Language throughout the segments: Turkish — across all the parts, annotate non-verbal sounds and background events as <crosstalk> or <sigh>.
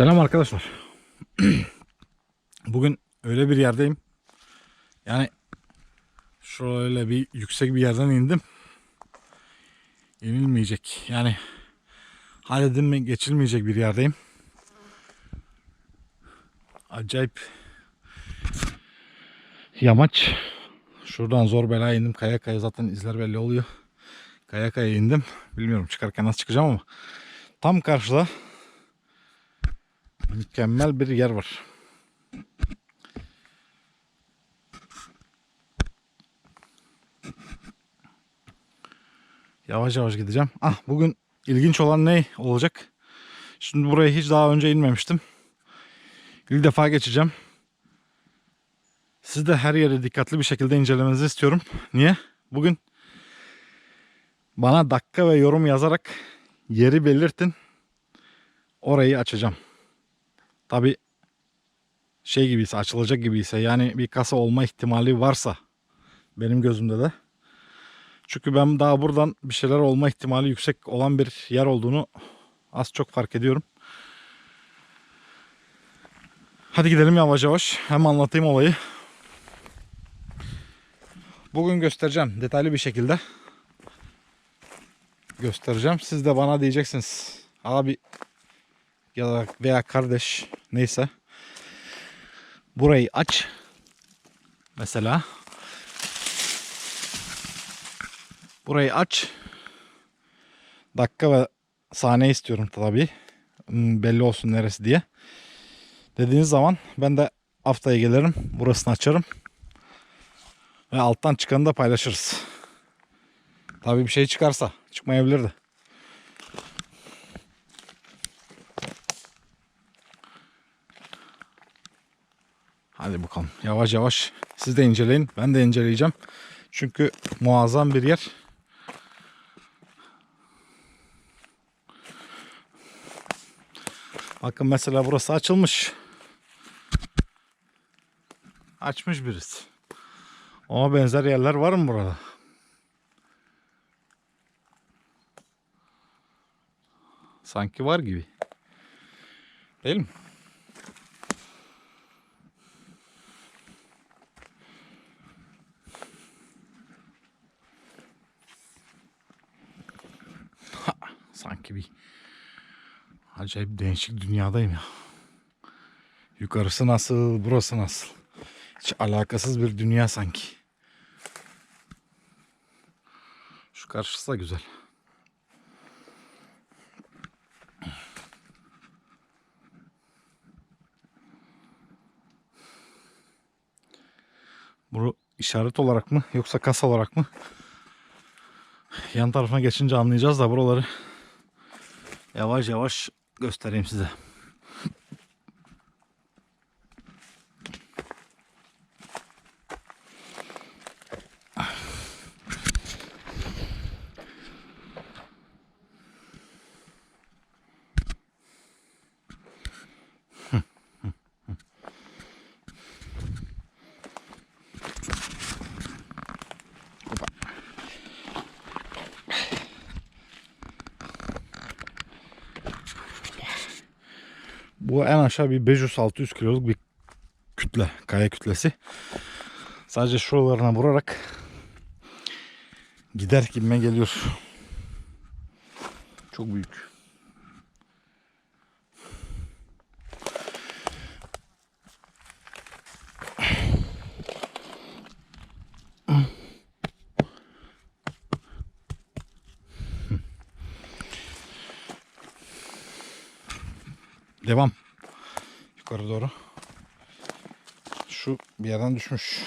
Selam arkadaşlar. <clears throat> Bugün öyle bir yerdeyim. Yani şöyle bir yüksek bir yerden indim. İnilmeyecek. Yani halledin mi geçilmeyecek bir yerdeyim. Acayip yamaç. Şuradan zor bela indim. Kaya kaya zaten izler belli oluyor. Kaya kaya indim. Bilmiyorum çıkarken nasıl çıkacağım ama tam karşıda mükemmel bir yer var. Yavaş yavaş gideceğim. Ah bugün ilginç olan ne olacak? Şimdi buraya hiç daha önce inmemiştim. İlk defa geçeceğim. Siz de her yeri dikkatli bir şekilde incelemenizi istiyorum. Niye? Bugün bana dakika ve yorum yazarak yeri belirtin. Orayı açacağım. Tabi şey gibiyse açılacak gibiyse yani bir kasa olma ihtimali varsa benim gözümde de. Çünkü ben daha buradan bir şeyler olma ihtimali yüksek olan bir yer olduğunu az çok fark ediyorum. Hadi gidelim yavaş yavaş. Hem anlatayım olayı. Bugün göstereceğim detaylı bir şekilde. Göstereceğim. Siz de bana diyeceksiniz. Abi ya da veya kardeş neyse. Burayı aç. Mesela. Burayı aç. Dakika ve saniye istiyorum tabii. Hmm, Belli olsun neresi diye. Dediğiniz zaman ben de haftaya gelirim. Burasını açarım. Ve alttan çıkanı da paylaşırız. Tabii bir şey çıkarsa. Çıkmayabilirdi. Hadi bakalım. Yavaş yavaş siz de inceleyin. Ben de inceleyeceğim. Çünkü muazzam bir yer. Bakın mesela burası açılmış. Açmış birisi. Ama benzer yerler var mı burada? Sanki var gibi. Değil mi? Sanki bir acayip değişik dünyadayım ya. Yukarısı nasıl, burası nasıl? Hiç alakasız bir dünya sanki. Şu karşısı da güzel. Bu işaret olarak mı yoksa kasa olarak mı? Yan tarafına geçince anlayacağız da buraları yavaş yavaş göstereyim size. Bu en aşağı bir 500-600 kiloluk bir kütle, kaya kütlesi. Sadece şuralarına vurarak gider gibime geliyor. Çok büyük. Devam. Yukarı doğru. Şu bir yerden düşmüş.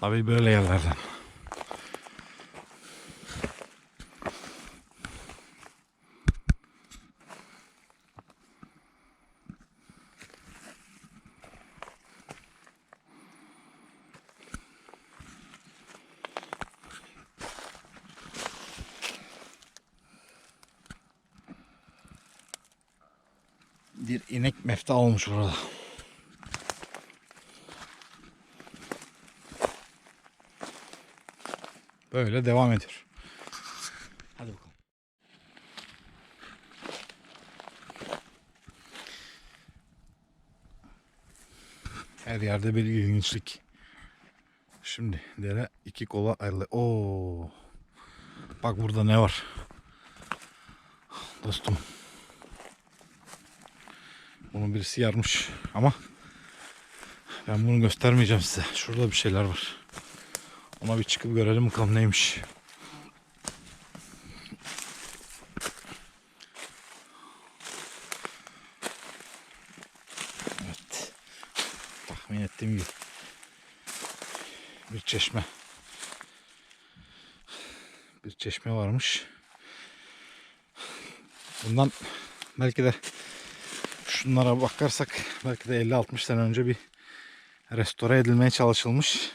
Tabii böyle yerlerden. daha olmuş burada. Böyle devam ediyor. Hadi bakalım. Her yerde bir ilginçlik. Şimdi dere iki kola ayrılıyor. Oo. Bak burada ne var. Dostum. Bunu birisi yarmış ama ben bunu göstermeyeceğim size. Şurada bir şeyler var. Ona bir çıkıp görelim bakalım neymiş. Evet. Tahmin ettiğim gibi. Bir çeşme. Bir çeşme varmış. Bundan belki de şunlara bakarsak belki de 50-60 sene önce bir restore edilmeye çalışılmış.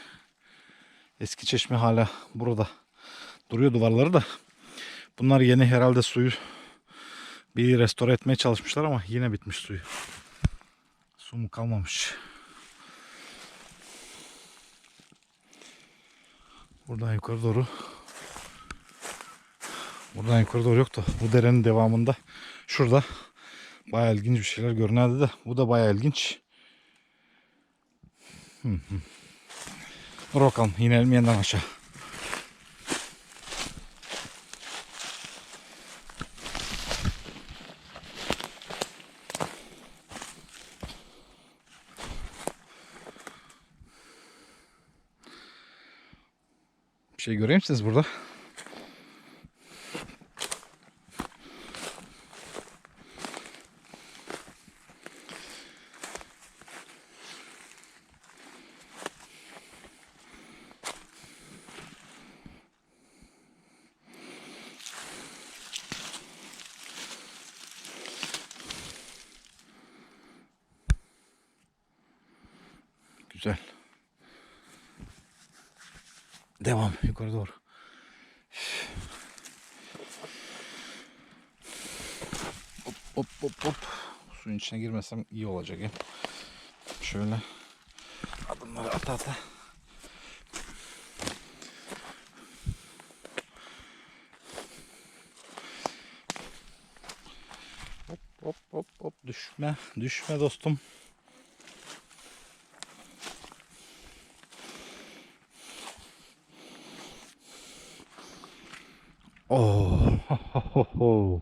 Eski çeşme hala burada duruyor duvarları da. Bunlar yeni herhalde suyu bir restore etmeye çalışmışlar ama yine bitmiş suyu. Su mu kalmamış. Buradan yukarı doğru Buradan yukarı doğru yok da bu derenin devamında şurada bayağı ilginç bir şeyler görünüyordu da bu da bayağı ilginç. Dur bakalım inelim yeniden aşağı. Bir şey göreyim misiniz burada? Güzel. Devam yukarı doğru. Hop hop hop hop. Suyun içine girmesem iyi olacak ya. Şöyle adımları ata ata. Hop hop hop hop düşme düşme dostum. Oh. <laughs>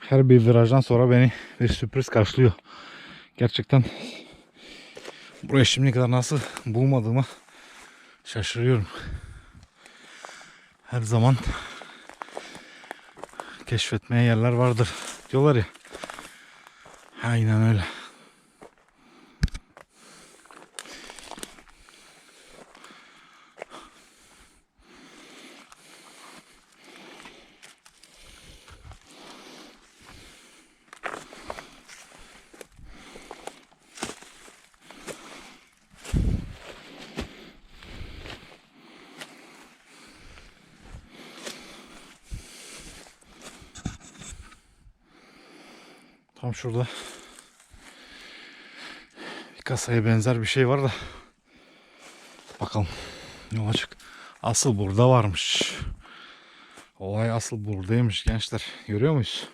Her bir virajdan sonra beni bir sürpriz karşılıyor. Gerçekten buraya şimdiye kadar nasıl bulmadığımı şaşırıyorum. Her zaman keşfetmeye yerler vardır diyorlar ya. Aynen öyle. Tam şurada bir kasaya benzer bir şey var da bakalım ne olacak. Asıl burada varmış. Olay asıl buradaymış gençler. Görüyor muyuz?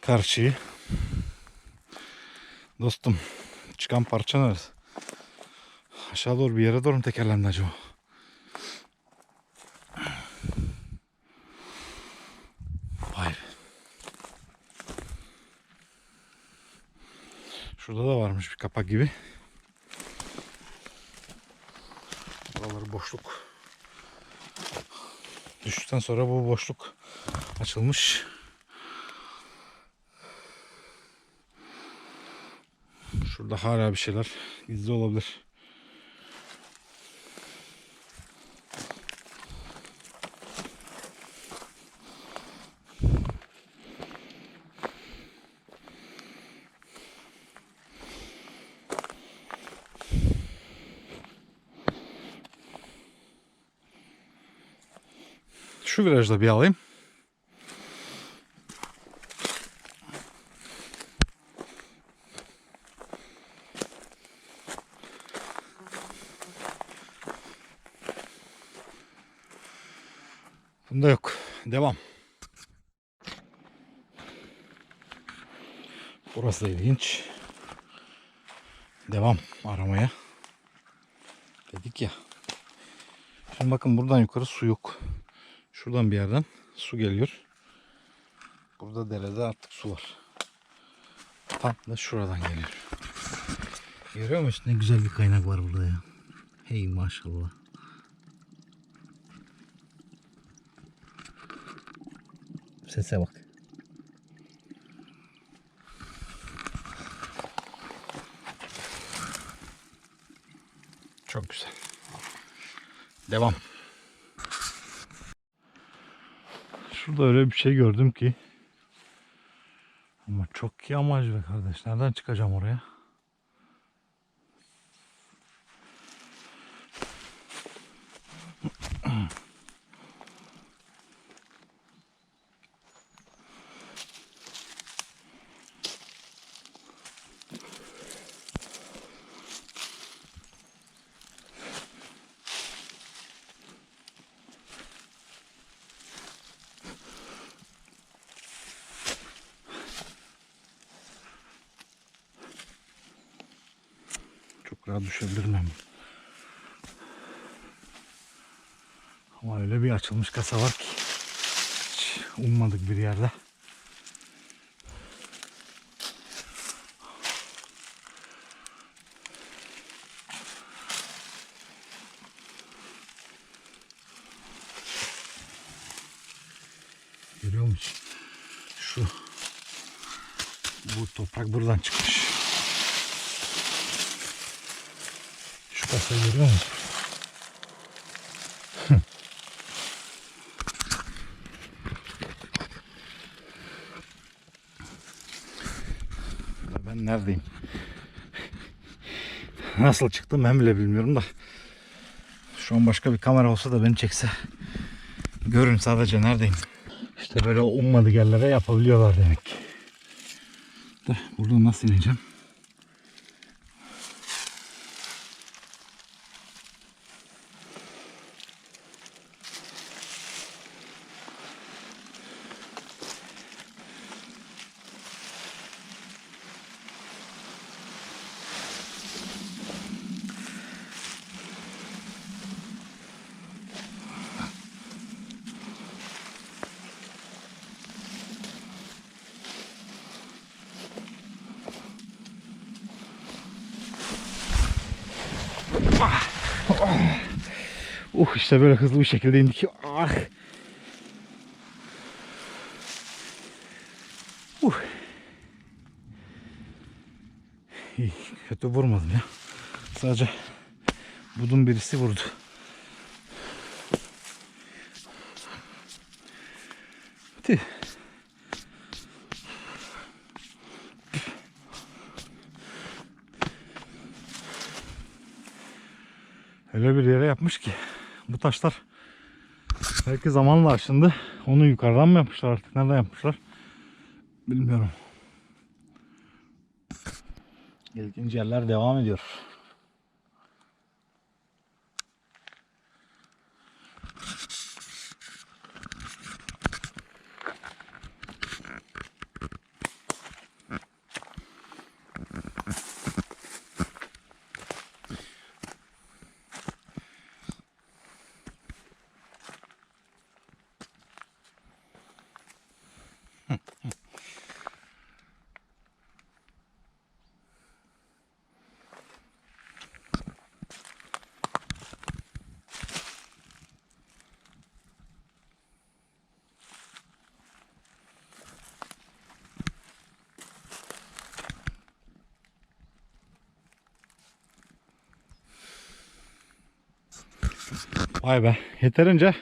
Karşıyı. Dostum çıkan parça neresi? Aşağı doğru bir yere doğru mu tekerlendi acaba? Vay be. Şurada da varmış bir kapak gibi. Buraları boşluk. Düştükten sonra bu boşluk açılmış. Şurada hala bir şeyler gizli olabilir. Şu virajda bir alayım. Bunda yok. Devam. Burası da ilginç. Devam aramaya. Dedik ya. Şimdi bakın buradan yukarı su yok. Şuradan bir yerden su geliyor. Burada derede artık su var. Tam da şuradan geliyor. Görüyor musun? Ne güzel bir kaynak var burada ya. Hey maşallah. Sese bak. Çok güzel. Devam. Şurada öyle bir şey gördüm ki. Ama çok yamaç be kardeş. Nereden çıkacağım oraya? Çok rahat düşebilirim ben. Ama öyle bir açılmış kasa var ki. Hiç ummadık bir yerde. Görüyor musun? Şu bu toprak buradan çıkmış. Şu kasayı görüyor musun? Ben neredeyim? Nasıl çıktım ben bile bilmiyorum da. Şu an başka bir kamera olsa da beni çekse. Görün sadece neredeyim. İşte böyle ummadık yerlere yapabiliyorlar demek ki. De, buradan nasıl ineceğim? Uh işte böyle hızlı bir şekilde indik. Ah. Uh. İyi, kötü vurmadım ya. Sadece budun birisi vurdu. Tüh. Öyle bir yere yapmış ki bu taşlar belki zamanla aşındı. Onu yukarıdan mı yapmışlar artık nereden yapmışlar bilmiyorum. İlginç yerler devam ediyor. Vay be yeterince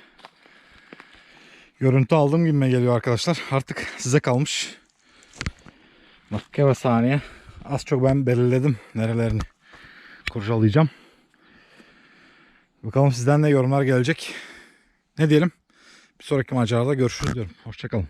görüntü aldığım gibime geliyor arkadaşlar. Artık size kalmış. Dakika ve saniye. Az çok ben belirledim nerelerini kurcalayacağım. Bakalım sizden ne yorumlar gelecek. Ne diyelim? Bir sonraki macerada görüşürüz diyorum. Hoşçakalın.